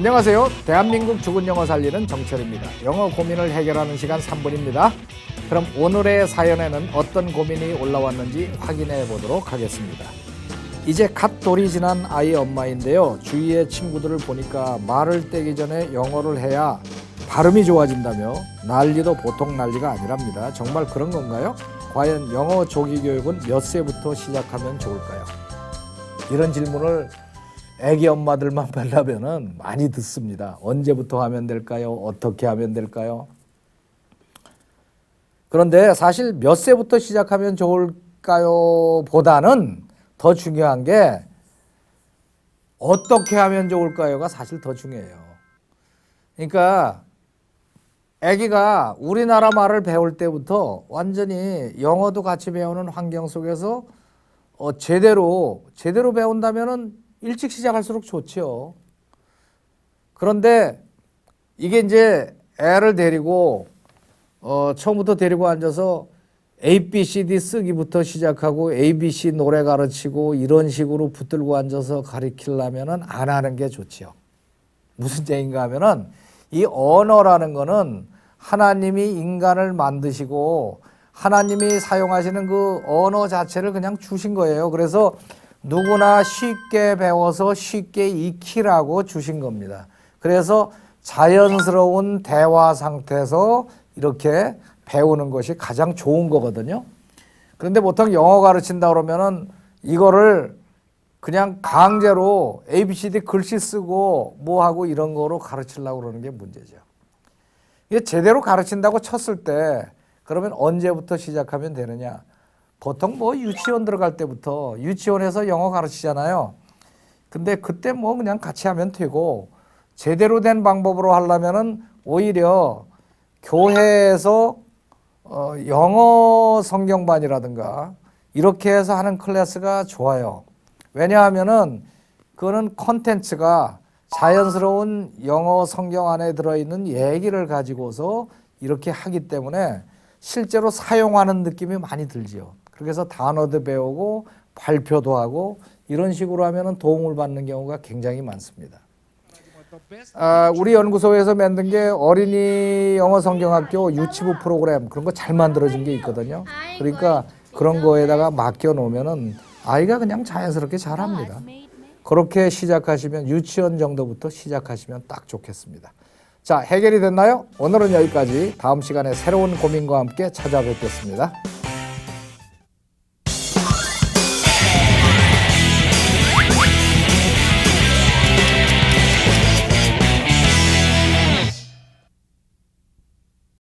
안녕하세요. 대한민국 죽은 영어 살리는 정철입니다. 영어 고민을 해결하는 시간 3분입니다. 그럼 오늘의 사연에는 어떤 고민이 올라왔는지 확인해 보도록 하겠습니다. 이제 갓 돌이 지난 아이 엄마인데요. 주위의 친구들을 보니까 말을 떼기 전에 영어를 해야 발음이 좋아진다며 난리도 보통 난리가 아니랍니다. 정말 그런 건가요? 과연 영어 조기 교육은 몇 세부터 시작하면 좋을까요? 이런 질문을 애기 엄마들만 뵈려면은 많이 듣습니다. 언제부터 하면 될까요? 어떻게 하면 될까요? 그런데 사실 몇 세부터 시작하면 좋을까요? 보다는 더 중요한 게 어떻게 하면 좋을까요가 사실 더 중요해요. 그러니까 아기가 우리나라 말을 배울 때부터 완전히 영어도 같이 배우는 환경 속에서 어, 제대로 제대로 배운다면은 일찍 시작할수록 좋죠. 그런데 이게 이제 애를 데리고 어, 처음부터 데리고 앉아서 A, B, C, D 쓰기부터 시작하고 A, B, C 노래 가르치고 이런 식으로 붙들고 앉아서 가르치려면은 안 하는 게 좋지요. 무슨 얘기인가 하면은 이 언어라는 거는 하나님이 인간을 만드시고 하나님이 사용하시는 그 언어 자체를 그냥 주신 거예요. 그래서 누구나 쉽게 배워서 쉽게 익히라고 주신 겁니다. 그래서 자연스러운 대화 상태에서 이렇게 배우는 것이 가장 좋은 거거든요. 그런데 보통 영어 가르친다 그러면은 이거를 그냥 강제로 ABCD 글씨 쓰고 뭐 하고 이런 거로 가르치려고 그러는 게 문제죠. 이게 제대로 가르친다고 쳤을 때 그러면 언제부터 시작하면 되느냐? 보통 뭐 유치원 들어갈 때부터 유치원에서 영어 가르치잖아요. 근데 그때 뭐 그냥 같이 하면 되고 제대로 된 방법으로 하려면은 오히려 교회에서 어, 영어 성경반이라든가 이렇게 해서 하는 클래스가 좋아요. 왜냐하면은 그거는 컨텐츠가 자연스러운 영어 성경 안에 들어있는 얘기를 가지고서 이렇게 하기 때문에 실제로 사용하는 느낌이 많이 들지요. 그래서 단어도 배우고 발표도 하고 이런 식으로 하면은 도움을 받는 경우가 굉장히 많습니다. 아, 우리 연구소에서 만든 게 어린이 영어 성경학교 유치부 프로그램 그런 거 잘 만들어진 게 있거든요. 그러니까 그런 거에다가 맡겨 놓으면은 아이가 그냥 자연스럽게 잘합니다. 그렇게 시작하시면 유치원 정도부터 시작하시면 딱 좋겠습니다. 자, 해결이 됐나요? 오늘은 여기까지. 다음 시간에 새로운 고민과 함께 찾아뵙겠습니다.